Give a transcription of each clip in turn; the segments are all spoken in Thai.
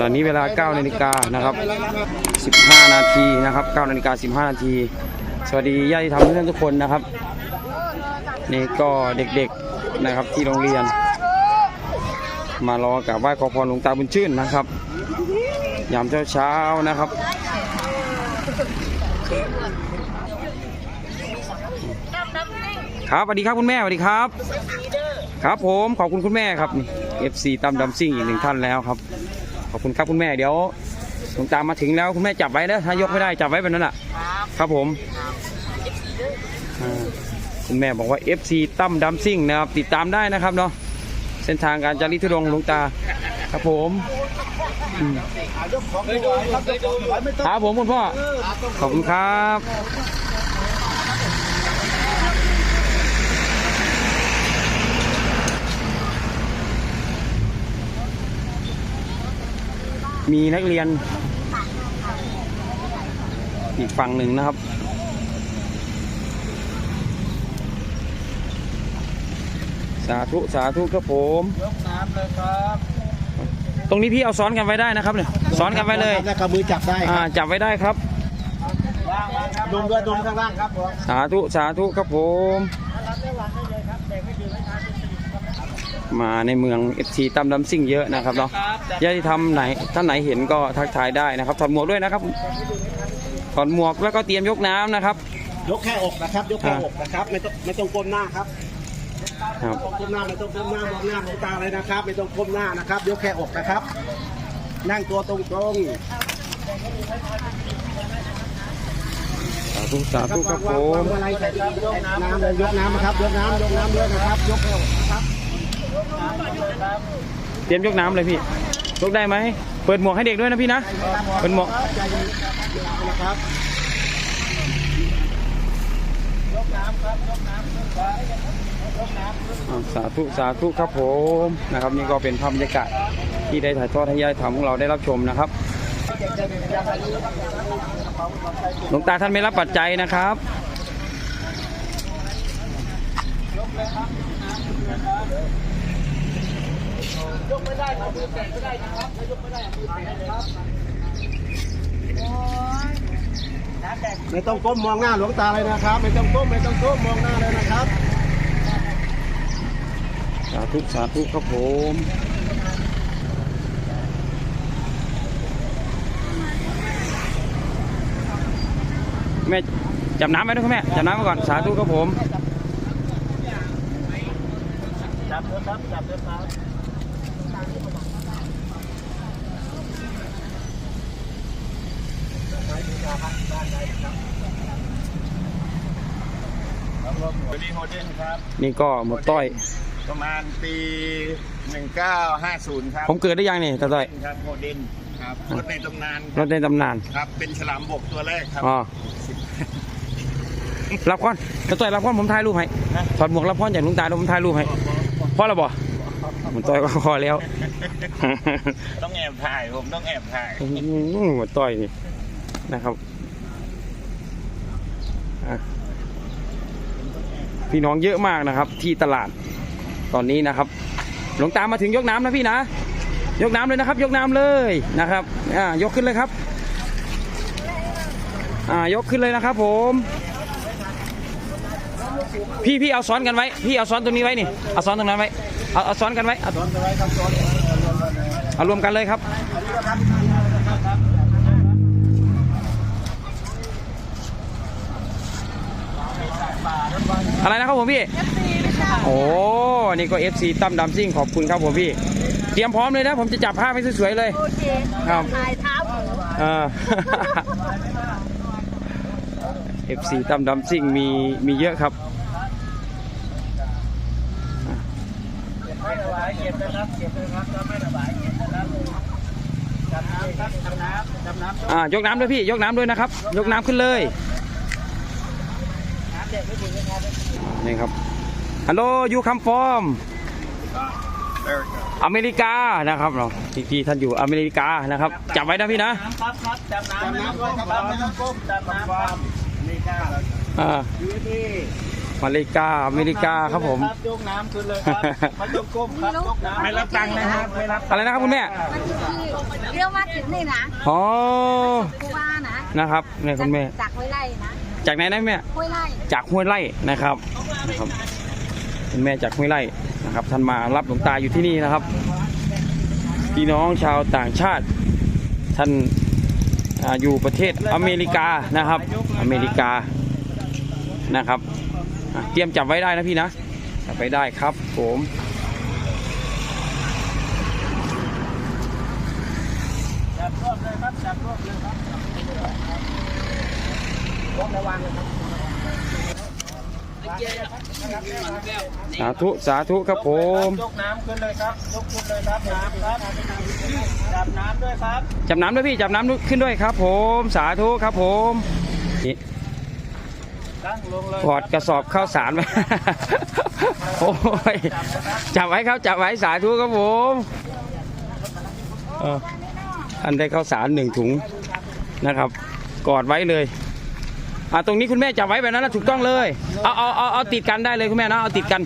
ตอนนี้เวลา 9 นาฬิกานะครับ 15 นาทีนะครับ 9 นาฬิกา 15 นาที สวัสดีญาติธรรมเพื่อนทุกคนนะครับ นี่ก็เด็กๆนะครับที่โรงเรียน มารอกับไหว้ขอพรหลวงตาบุญชื่นนะครับ ยามเช้าๆนะครับครับสวัสดีครับคุณแม่สวัสดีครับ ครับผมขอบคุณคุณแม่ครับนี่ FC ตามดำซิ่งอีกหนึ่งท่านแล้วครับ ขอบคุณครับคุณแม่เดี๋ยวหลวงตามมาถึงแล้วคุณแม่จับไว้นะถ้ายกไม่ได้จับไว้แบบนั้นแหละครับผมอ่าคุณแม่บอกว่า FC ตั้มดำซิ่งนะครับติดตามได้นะครับเนาะเส้นทางการจาริทุดงค์หลวงตาครับผมอืมครับผมคุณพ่อขอบคุณครับ มีนักเรียน อีกฝั่งหนึ่งนะครับ สาธุสาธุครับผมยกน้ำเลยครับ ตรงนี้พี่เอาซ้อนกันไว้ได้นะครับเนี่ยซ้อนกันไว้เลยแล้วก็มือจับได้คอ่ารับจับไว้ได้ครับดุมด้วยดุมข้างล่างครับผมสาธุสาธุครับผม มาในเมืองเอฟซีตำดำซิ่งเยอะนะครับเนาะญาติธรรมไหนท่านไหนเห็นก็ทักทายได้นะครับถอดหมวกด้วยนะครับถอดหมวกแล้วก็เตรียมยกน้ำนะครับ ยกแค่อกนะครับ ยกแค่อกนะครับไม่ต้องไม่ต้องก้มหน้าครับครับก้มหน้าไม่ต้องก้มหน้ามองหน้าหลวงตาเลยนะครับ ไม่ต้องก้มหน้านะครับ ยกแค่อกนะครับ นั่งตัวตรงตรงสาธุสาธุครับผวางมอะไรใส่น้ำเลยยกน้ำนะครับ ยกน้ำยกน้ำเลยนะครับ ยกแค่อกนะครับ เตรียมยกน้ำเลยพี่ยกได้ไหม เปิดหมวกให้เด็กด้วยนะพี่นะ เปิดหมวกสาธุสาธุครับผมนะครับ นี่ก็เป็นภาพบรรยากาศที่ได้ถ่ายทอดให้ญาติธรรมของเราได้รับชมนะครับหลวงตาท่านไม่รับปัจจัยนะครับ ไม่ต้องก้มมองหน้าหลวงตาเลยนะครับ ไม่ต้องก้มไม่ต้องก้มมองหน้าเลยนะครับสาธุสาธุครับผมแม่จับน้ำไว้ด้วยคุณแม่จับน้ำไว้ก่อนสาธุครับผม จับเลยครับจับเลยครับ บริโฮเดนครับ นี่ก็หมดต้อย ประมาณปี 1950 ครับผมเกิดได้ยังนี่ตาต้อย ครับโฮเดนครับรถในตำนานรถในตำนาน ครับ เป็นฉลามบกตัวแรกครับอ๋อรับก้อนตาต้อยรับก้อนผมถ่ายรูปให้ถอดหมวกรับก้อนจากลุงตาแล้วผมถ่ายรูปให้พ่อเราบ่ ผมต้อยก็พอแล้ว ต้องแอบถ่ายผมต้องแอบถ่ายอื้อหมดต้อยนี่นะครับอะพี่น้องเยอะมากนะครับ ที่ตลาดตอนนี้นะครับ หลวงตามาถึงยกน้ำนะพี่นะ ยกน้ำเลยนะครับ ยกน้ำเลยนะครับอ่ายกขึ้นเลยครับอ่ายกขึ้นเลยนะครับ ผม พี่พี่เอาซ้อนกันไว้ พี่เอาซ้อนตรงนี้ไว้นี่เอาซ้อนตรงนั้นไว้ เอาเอาซ้อนกันไว้เอาเอารวมกันเลยครับอะไรนะครับผมพี่ โอ้ นี่ก็ FC ตั้มดำซิ่งขอบคุณครับผมพี่ เตรียมพร้อมเลยนะ ผมจะจับภาพให้สวยๆเลย โอเคครับถ่ายเท้าหมูเออ FC ตั้มดำซิ่งมีมีเยอะครับ ไม่ถวายเก็บ นะครับเก็บเลยครับถ้าไม่ถวายเก็บนะครับจับน้ำครับจับน้ำจับน้ำอ่ายกน้ำด้วยพี่ ยกน้ำด้วยนะครับ ยกน้ำขึ้นเลยน้ำเด็กไม่ถึงนะครับนี่ครับฮัลโหลยูคัมฟอร์มอเมริกานะครับเนาะพี่ๆท่านอยู่อเมริกานะครับจับไว้นะพี่นะน้ำครับครับจับน้ำจับน้ำครับไม่ต้องก้มจับน้ำครับนี่ค่ะอ่าอยู่ที่ มาเลกาอเมริกาครับผม ยกน้ำขึ้นเลยครับไม่ต้องก้มครับยกน้ำไม่รับตังค์นะครับไม่รับอะไรนะครับคุณแม่เรียกว่าถึงนี่นะอ๋อกูว่านะนะครับเนี่ยคุณแม่ จากห้วยไร่นะจากไหนนะแม่ ห้วยไร่จากห้วยไร่นะครับนะครับคุณแม่จากห้วยไร่นะครับ ท่านมารับหลวงตาอยู่ที่นี่นะครับ พี่น้องชาวต่างชาติ ท่านอาอยู่ประเทศอเมริกานะครับ อเมริกานะครับอะ เตรียมจับไว้ได้นะพี่นะ จับไว้ได้ครับผมจับรวบเลยครับจับรวบเลยครับรวบระวังเลยครับสาธุสาธุครับผมยกน้ำขึ้นเลยครับยกขึ้นเลยครับน้ำครับจับน้ำด้วยครับจับน้ำด้วยพี่จับน้ำด้วยขึ้นด้วยครับ ผมสาธุครับผมนี่ตั้งลงเลย กอดกระสอบข้าวสารไว้โอ้ยจับไว้ครับจับไว้สาธุครับผมอันได้ข้าวสารหนึ่งถุงนะครับ กอดไว้เลยอ่าตรงนี้คุณแม่จับไว้แบบนั้นนะถูกต้องเลยเอาเอาเอาเอาติดกันได้เลยคุณแม่นะเอาติดกัน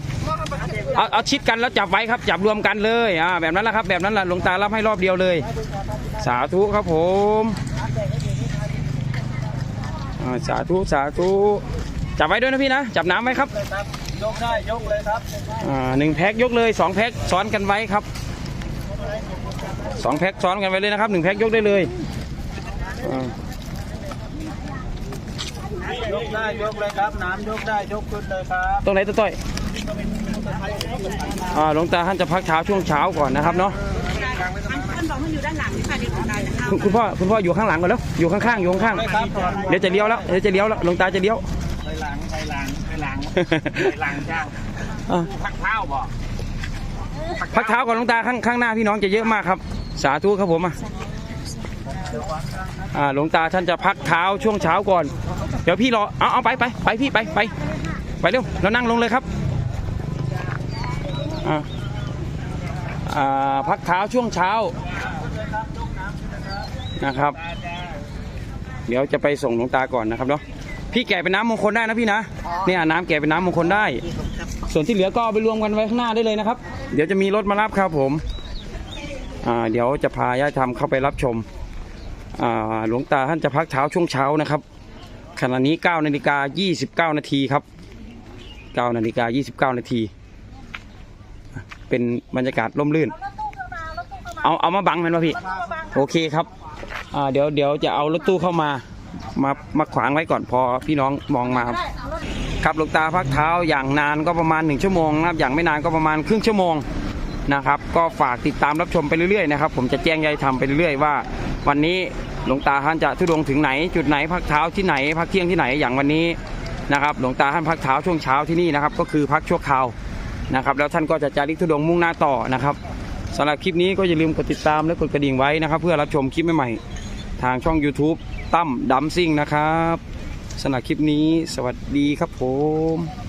เอาเอาชิดกันแล้วจับไว้ครับ จับรวมกันเลยอ่าแบบนั้นแหละครับ แบบนั้นแหละหลวงตารับให้รอบเดียวเลย สาธุครับผมอ่าสาธุสาธุ จับไว้ด้วยนะพี่นะ จับน้ำไว้ครับเลยครับ ยกได้ยกเลยครับอ่าหนึ่งแพ็คยกเลยสองแพ็คซ้อนกันไว้ครับสองแพ็คซ้อนกันไว้เลยนะครับหนึ่งแพ็คยกได้เลยอ่ายกได้ยกเลยครับ น้ำยกได้ยกขึ้นเลยครับ ตรงไหนต้นต้อยอ่าหลวงตาท่านจะพักเช้าช่วงเช้าก่อนนะครับเนาะท่านบอกว่าอยู่ด้านหลังนี่ค่ะเด็กของนายนะคะคุณคุณพ่อคุณพ่ออยู่ข้างหลังก่อนแล้วอยู่ข้างๆอยู่ข้างไม่ครับก่อนๆเดี๋ยวจะเลี้ยวแล้วเดี๋ยวจะเลี้ยวแล้วหลวงตาจะเลี้ยว ไปหลังไปหลังไปหลังไปหลังเจ้าอ่าพักเท้าบ่พักเท้าก่อนหลวงตาข้างข้างหน้าพี่น้องจะเยอะมากครับ สาธุครับผมอะอ่าหลวงตาท่านจะพักเท้าช่วงเช้าก่อน เดี๋ยวพี่รอเอาเอาไปไปไปพี่ไปไปไปเร็วเรานั่งลงเลยครับอ่าอ่าพักเท้าช่วงเช้านะครับ เดี๋ยวจะไปส่งหลวงตาก่อนนะครับเนาะ พี่แก่เป็นน้ำมงคลได้นะพี่นะเนี่ยน้ำแก่เป็นน้ำมงคลได้ ส่วนที่เหลือก็เอาไปรวมกันไว้ข้างหน้าได้เลยนะครับ เดี๋ยวจะมีรถมารับครับผมอ่าเดี๋ยวจะพาญาติธรรมเข้าไปรับชมอ่าหลวงตาท่านจะพักเท้าช่วงเช้านะครับขณะนี้9นาฬิกา29 นาทีครับ9นาฬิกา29 นาที เป็นบรรยากาศร่มรื่น เอาเอามาบังมันวะพี่ โอเคครับอ่าเดี๋ยวเดี๋ยวจะเอารถตู้เข้ามา มามาขวางไว้ก่อนพอพี่น้องมองมาครับหลวงตาพักเท้าอย่างนานก็ประมาณ 1 ชั่วโมงนะครับอย่างไม่นานก็ประมาณครึ่งชั่วโมงนะครับ ก็ฝากติดตามรับชมไปเรื่อยๆนะครับผมจะแจ้งยายทำไปเรื่อยๆว่า วันนี้หลวงตาท่านจะทุดงถึงไหน จุดไหนพักเท้าที่ไหน พักเที่ยงที่ไหนอย่างวันนี้นะครับหลวงตาท่านพักเท้าช่วงเช้าที่นี่นะครับก็คือพักชั่วคราวนะครับแล้วท่านก็จะจาริกทุดงมุ่งหน้าต่อนะครับสำหรับคลิปนี้ก็อย่าลืมกดติดตามและกดกระดิ่งไว้นะครับ เพื่อรับชมคลิปใหม่ๆทางช่อง YouTube ตั้มดัมซิ่งนะครับสำหรับคลิปนี้สวัสดีครับผม